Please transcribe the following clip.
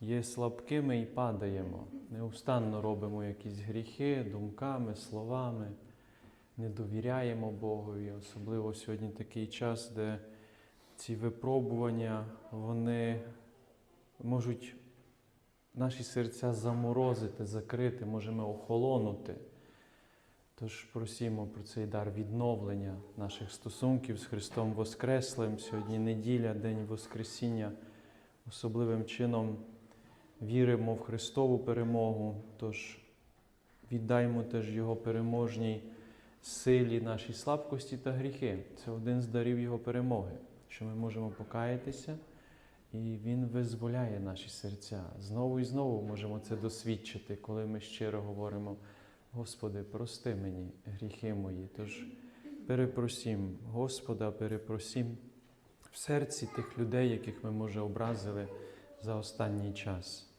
є слабкими і падаємо. Неустанно робимо якісь гріхи думками, словами, не довіряємо Богові. Особливо сьогодні такий час, де ці випробування вони можуть наші серця заморозити, закрити, можемо охолонути. Тож просімо про цей дар відновлення наших стосунків з Христом Воскреслим. Сьогодні неділя, День Воскресіння. Особливим чином віримо в Христову перемогу, тож віддаймо теж Його переможній силі нашій слабкості та гріхи. Це один з дарів Його перемоги, що ми можемо покаятися, і Він визволяє наші серця. Знову і знову можемо це досвідчити, коли ми щиро говоримо. Господи, прости мені гріхи мої. Тож перепросім Господа, перепросім в серці тих людей, яких ми, може, образили за останній час.